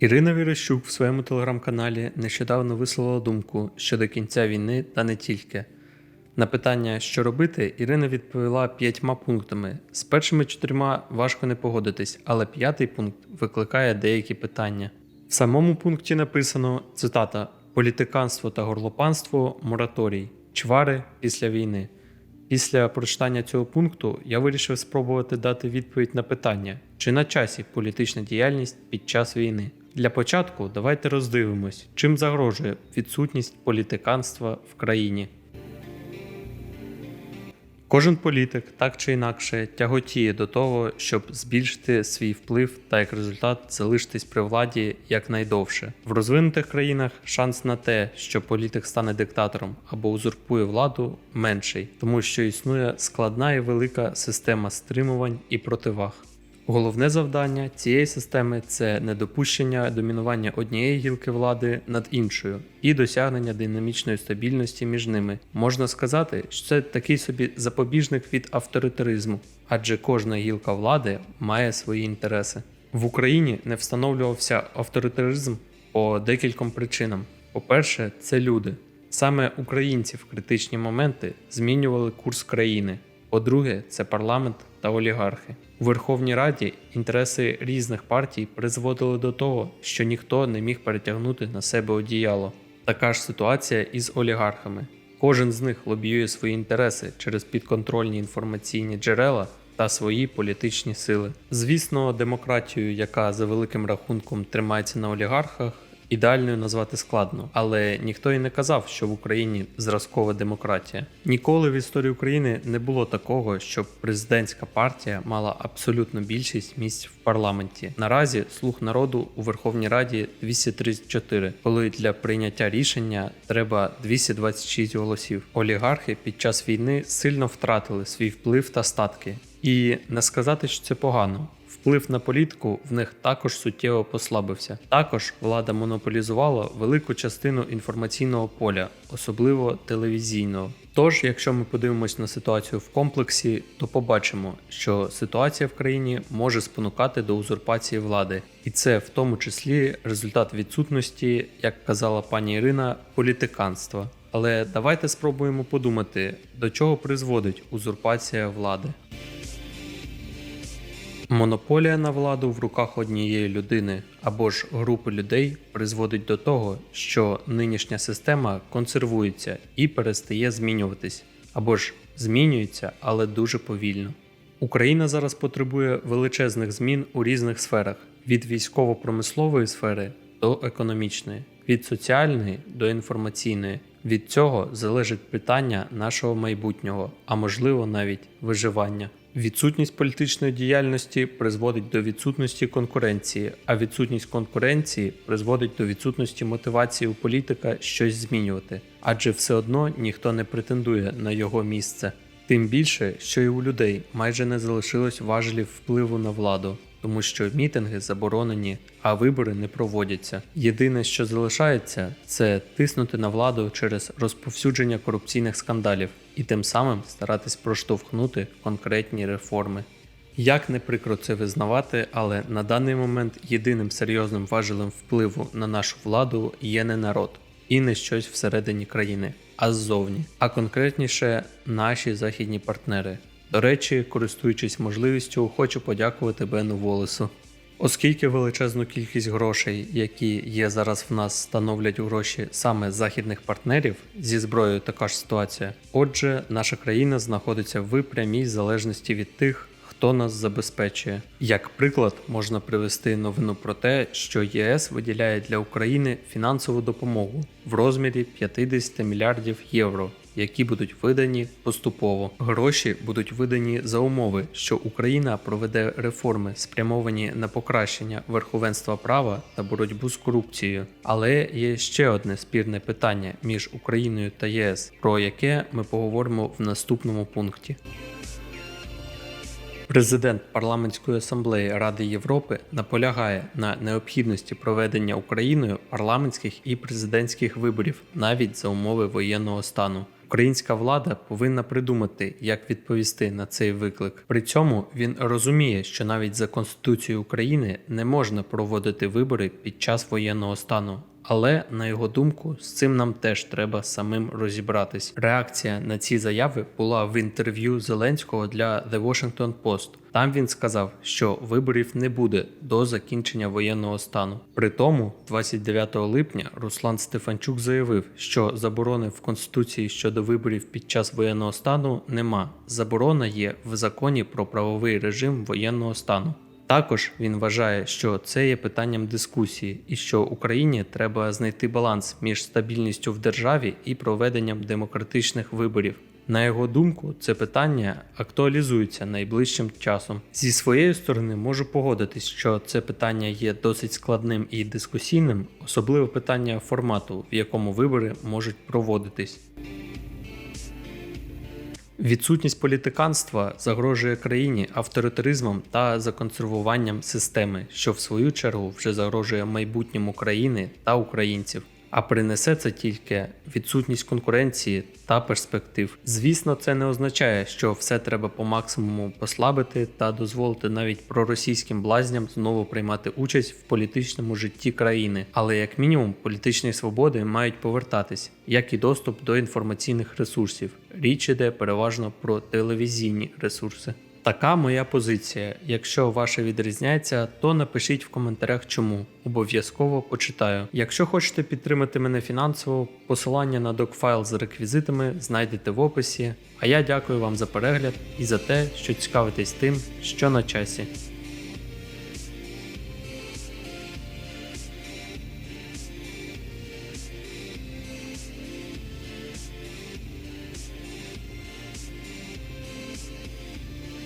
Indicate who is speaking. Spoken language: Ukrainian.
Speaker 1: Ірина Вірощук в своєму телеграм-каналі нещодавно висловила думку щодо кінця війни та не тільки. На питання, що робити, Ірина відповіла п'ятьма пунктами. З першими чотирма важко не погодитись, але п'ятий пункт викликає деякі питання. В самому пункті написано цитата: політиканство та горлопанство мораторій, чвари після війни. Після прочитання цього пункту я вирішив спробувати дати відповідь на питання, чи на часі політична діяльність під час війни. Для початку давайте роздивимось, чим загрожує відсутність політиканства в країні. Кожен політик так чи інакше тяготіє до того, щоб збільшити свій вплив та як результат залишитись при владі якнайдовше. В розвинутих країнах шанс на те, що політик стане диктатором або узурпує владу, менший, тому що існує складна і велика система стримувань і противаг. Головне завдання цієї системи це недопущення домінування однієї гілки влади над іншою і досягнення динамічної стабільності між ними. Можна сказати, що це такий собі запобіжник від авторитаризму, адже кожна гілка влади має свої інтереси. В Україні не встановлювався авторитаризм по декільком причинам. По-перше, це люди. Саме українці в критичні моменти змінювали курс країни. По-друге, це парламент та олігархи. У Верховній Раді інтереси різних партій призводили до того, що ніхто не міг перетягнути на себе одіяло. Така ж ситуація і з олігархами. Кожен з них лобіює свої інтереси через підконтрольні інформаційні джерела та свої політичні сили. Звісно, демократію, яка за великим рахунком тримається на олігархах, ідеальною назвати складно, але ніхто і не казав, що в Україні зразкова демократія. Ніколи в історії України не було такого, щоб президентська партія мала абсолютну більшість місць в парламенті. Наразі слух народу у Верховній Раді 234, коли для прийняття рішення треба 226 голосів. Олігархи під час війни сильно втратили свій вплив та статки. І не сказати, що це погано. Вплив на політику в них також суттєво послабився. Також влада монополізувала велику частину інформаційного поля, особливо телевізійного. Тож, якщо ми подивимось на ситуацію в комплексі, то побачимо, що ситуація в країні може спонукати до узурпації влади, і це в тому числі результат відсутності, як казала пані Ірина, політиканства. Але давайте спробуємо подумати, до чого призводить узурпація влади. Монополія на владу в руках однієї людини або ж групи людей призводить до того, що нинішня система консервується і перестає змінюватись, або ж змінюється, але дуже повільно. Україна зараз потребує величезних змін у різних сферах: від військово-промислової сфери до економічної, від соціальної до інформаційної. Від цього залежить питання нашого майбутнього, а можливо навіть виживання. Відсутність політичної діяльності призводить до відсутності конкуренції, а відсутність конкуренції призводить до відсутності мотивації у політика щось змінювати, адже все одно ніхто не претендує на його місце. Тим більше, що і у людей майже не залишилось важелів впливу на владу, тому що мітинги заборонені, а вибори не проводяться. Єдине, що залишається, це тиснути на владу через розповсюдження корупційних скандалів і тим самим старатись проштовхнути конкретні реформи. Як не прикро це визнавати, але на даний момент єдиним серйозним важелем впливу на нашу владу є не народ і не щось всередині країни, а ззовні, а конкретніше наші західні партнери. До речі, користуючись можливістю, хочу подякувати Бену Волесу. Оскільки величезну кількість грошей, які є зараз в нас, становлять гроші саме західних партнерів, зі зброєю така ж ситуація. Отже, наша країна знаходиться в прямій залежності від тих, хто нас забезпечує. Як приклад, можна привести новину про те, що ЄС виділяє для України фінансову допомогу в розмірі 50 мільярдів євро які будуть видані поступово. Гроші будуть видані за умови, що Україна проведе реформи, спрямовані на покращення верховенства права та боротьбу з корупцією. Але є ще одне спірне питання між Україною та ЄС, про яке ми поговоримо в наступному пункті. Президент парламентської асамблеї Ради Європи наполягає на необхідності проведення Україною парламентських і президентських виборів навіть за умови воєнного стану. Українська влада повинна придумати, як відповісти на цей виклик. При цьому він розуміє, що навіть за Конституцією України не можна проводити вибори під час воєнного стану. Але на його думку, з цим нам теж треба самим розібратись. Реакція на ці заяви була в інтерв'ю Зеленського для The Washington Post. Там він сказав, що виборів не буде до закінчення воєнного стану. При тому, 29 липня Руслан Стефанчук заявив, що заборони в конституції щодо виборів під час воєнного стану нема. Заборона є в законі про правовий режим воєнного стану. Також він вважає, що це є питанням дискусії, і що Україні треба знайти баланс між стабільністю в державі і проведенням демократичних виборів. На його думку, це питання актуалізується найближчим часом. Зі своєї сторони можу погодитись, що це питання є досить складним і дискусійним, особливо питання формату, в якому вибори можуть проводитись. Відсутність політиканства загрожує країні авторитаризмом та законсервуванням системи, що в свою чергу вже загрожує майбутньому країни та українців. А принесе це тільки відсутність конкуренції та перспектив. Звісно, це не означає, що все треба по максимуму послабити та дозволити навіть проросійським блазням знову приймати участь в політичному житті країни. Але як мінімум політичні свободи мають повертатись, як і доступ до інформаційних ресурсів. Річ іде переважно про телевізійні ресурси. Така моя позиція. Якщо ваша відрізняється, то напишіть в коментарях чому. Обов'язково почитаю. Якщо хочете підтримати мене фінансово, посилання на докфайл з реквізитами знайдете в описі. А я дякую вам за перегляд і за те, що цікавитесь тим, що на часі.